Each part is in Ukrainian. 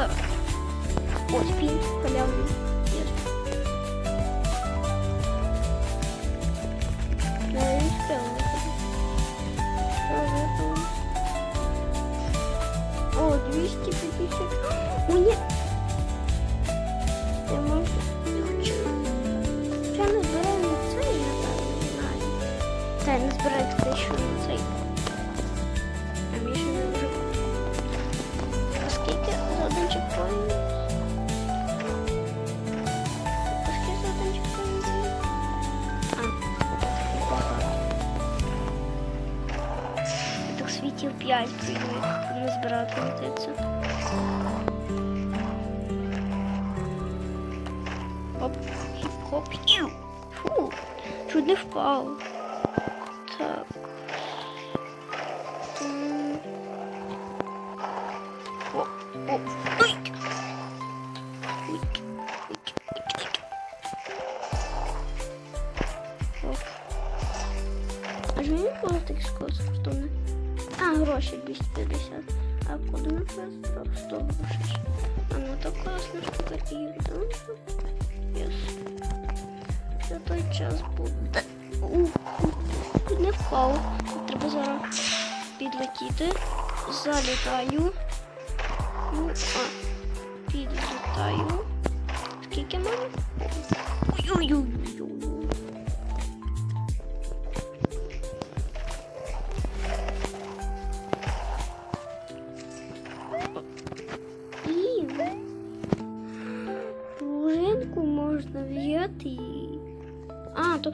Так. Ось пін, халявний. Є. Не, не спела. О, 250. О, ні. Я можу. Я хочу. Я не збираю на цей, я не знаю. Та я не збираю те, що на цей. Один чекпоінт? А скільки за один чекпоінт? А, так світів 5 прийду, як не збирати це. Хоп, хіп-хоп, іу. Фу, чуть не впав. Так. Просто 100 грошей? А ну так штука і да? Yes. За той час буде. Не впав. Треба зараз підлетіти. Залітаю. Ну, а, підлітаю. Скільки мене? Ой-ой-ой.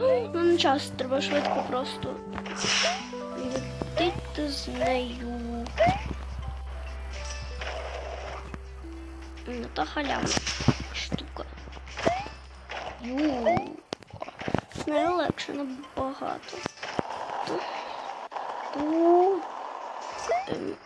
А, ну, не час, треба швидко просто летити з нею. Ну, та халявна штука. Ю. З легше набагато. Ту. Ту. Ем.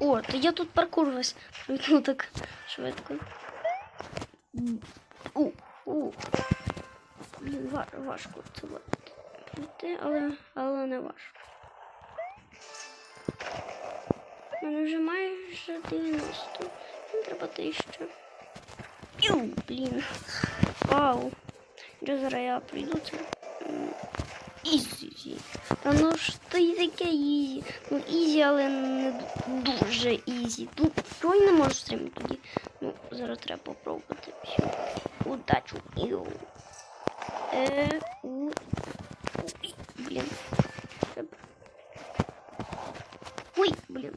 О, то я тут паркур весь ну так швидко. У, у. Важко це пройти, але, але не важко. У мене вже майже 90. Мені треба тисячу. Ю, блін. Вау. Вже зараз я прийду це. Ізі. Та ну й таке ізі. Ну ізі, але не дуже ізі. Ну, чого я не можу стримати тоді? Ну, зараз треба попробувати. Удачу. Іу. Е, у. Ой. Треба. Ой, блін.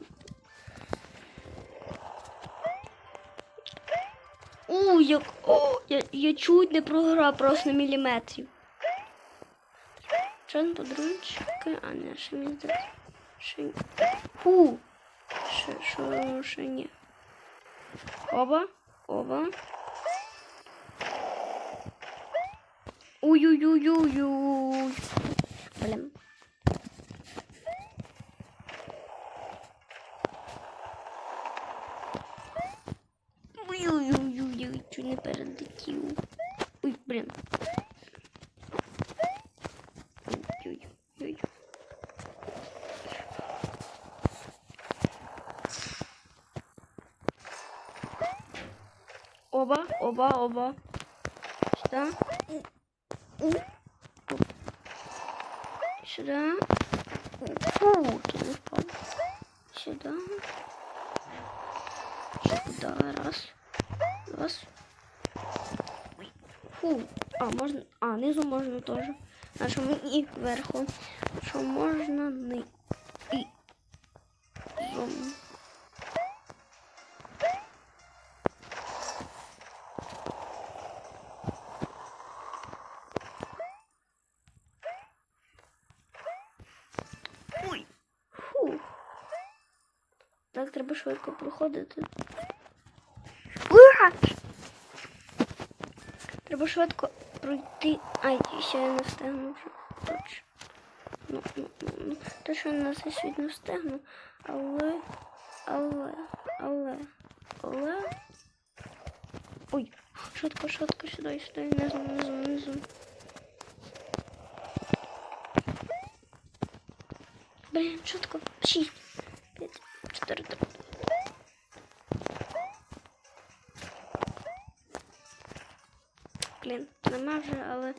У, як. О, я, я чуть не програв просто на міліметрів. Ще один подарунчики, а не, ще мені здається. Ще ні. Фу! Ще, ще ні. Оба, оба. Ой-ой-ой-ой-ой. Блін. Ой-ой-ой-ой, чуть не перелетів. Ой. Ой-ой-ой. Оба, оба, оба. Сюда. Сюда. Фу, не впал. Сюда. Сюда. Раз. Раз. Фу. А, можно. А, низу можно тоже. А що ми і вверху. Що можна ни і зом. Швидко проходити. Ура! Треба швидко пройти. Ай, ще я не встигну вже. Точно. Ну, ну, ну, ну. Точно на світ не встигну. Але. Але. Але. Але. Ой, швидко, швидко, сюди, сюди, низу, низу, низу. Блін, швидко. Шість. П'ять. Чотири, три. Блін, нема вже, але.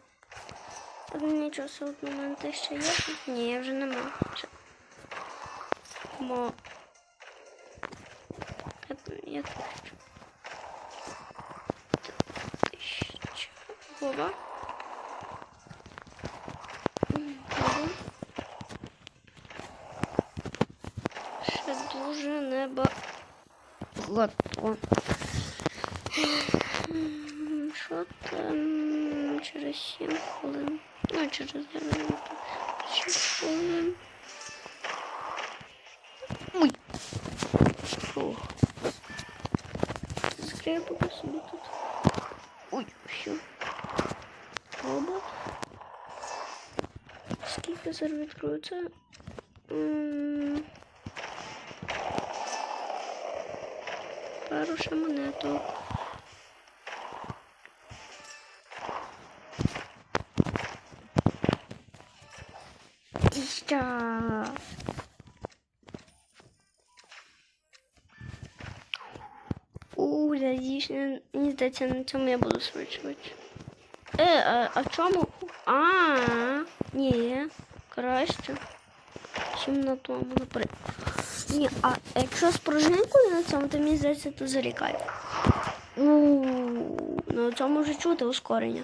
але Нічого, мене те ще є. Ні, вже нема. Мо. Я. Вова. Ще дуже небо. Гладко. М, Що там через 7 хвилин? Ну, через 9 6 хвилин. Ой. Фух. Закрию поки собі тут. Ой, все. Робот. Скільки зараз відкриється? М, Пару ще монеток. У, дійсно, мені здається, на цьому я буду швидше. Е, а, а в чому? А, ні, краще. Чим на тому, наприклад. Ні, а якщо з пружинкою на цьому, то мені здається, то зарікає. У, на цьому вже чути ускорення.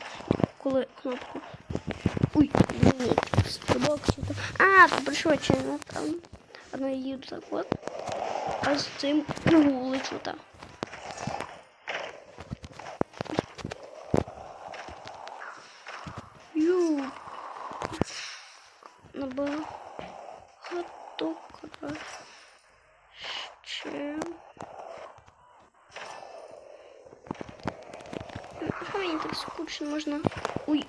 Коли кнопку. Ой, ні, чи то. А, то пришвидшення там. Одно їду так от. А з цим ну, лечу так. Ю. Набагато краще. Що мені так скучно можна. Ой.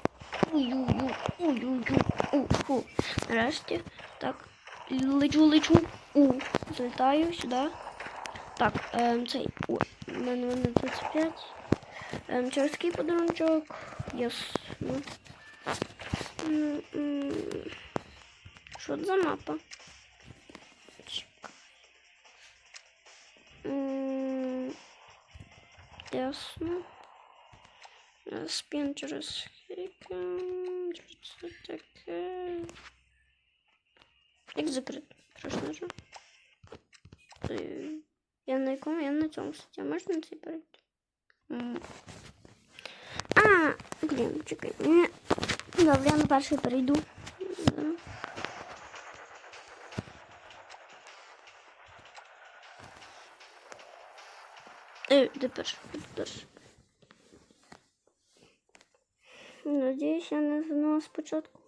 Ой-ой-ой, ой-ой-ой, у, фу. Нарешті. Так. Лечу, лечу. У. Залітаю сюди. Так, ем, цей. Ой, у мене вони 25. Ем. Ясно. М, м. Що це за мапа? Ясно. Спін через хіка. Що це таке? Як закрити? Страшно же. Я на якому? Я на цьому сиді. Можна на цей перейти? А, блін, чекай. Добре, я на перший перейду. Да. Е, де перший? Де перший? Надіюсь, я не знала спочатку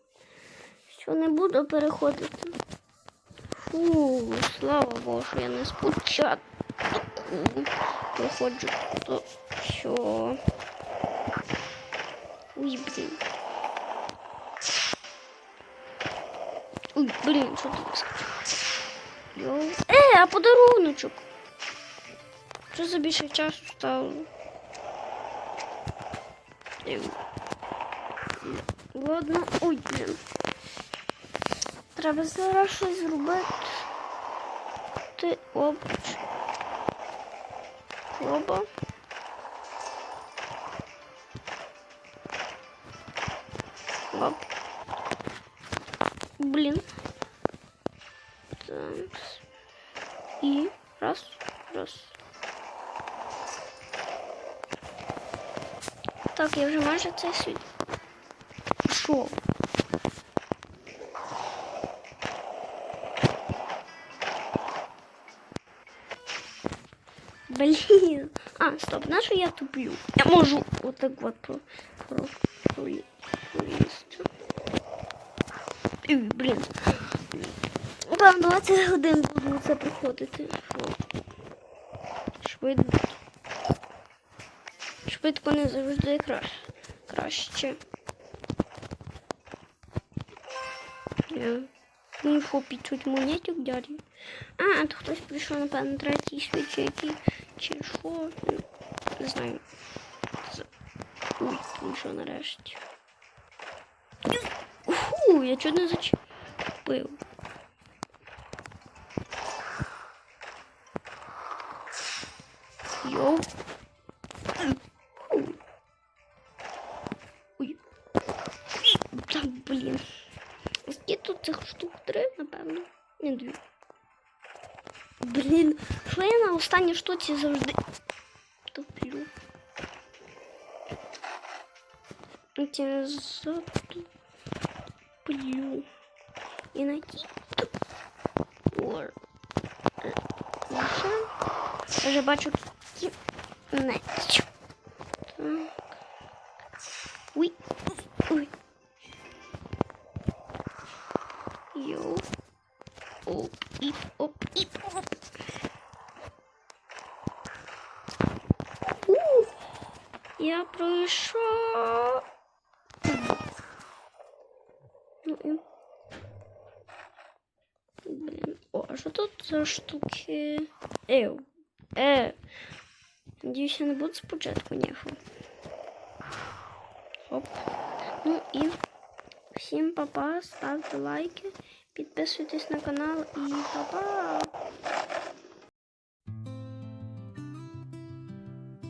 Що не буду переходити. Фу, слава Богу, я не спочатку проходжу то що. Ой, блін. Ой, блін, що тут? Е, а подаруночок. Що за більше часу стало? Ем. Ладно, ой, блін. Треба зараз щось зробити. Ти обруч. Оба. Оп. Блін. Так. І раз, раз. Так, я вже майже цей світ. Що? Блін. А, стоп, на що я туплю? Я можу отак от про, про, пролі- пролізти. Блін. Там 20 годин буду це проходити. Швидко. Швидко не завжди кра... краще. Я не попіть чуть монетик дяді. А, то хтось прийшов, напевно, третій світ, який, що. Не знаю. Вийшов нарешті. Фу, я чого не зачепив. Йоу. Останній штуці завжди топлю. Я затуплю. І на тій. Лише. Я вже бачу кінець. Блін, о, а що тут за штуки? Еу, е. Надіюсь, я не буду спочатку ніху. Оп. Ну і всім па-па, ставте лайки, підписуйтесь на канал і па-па!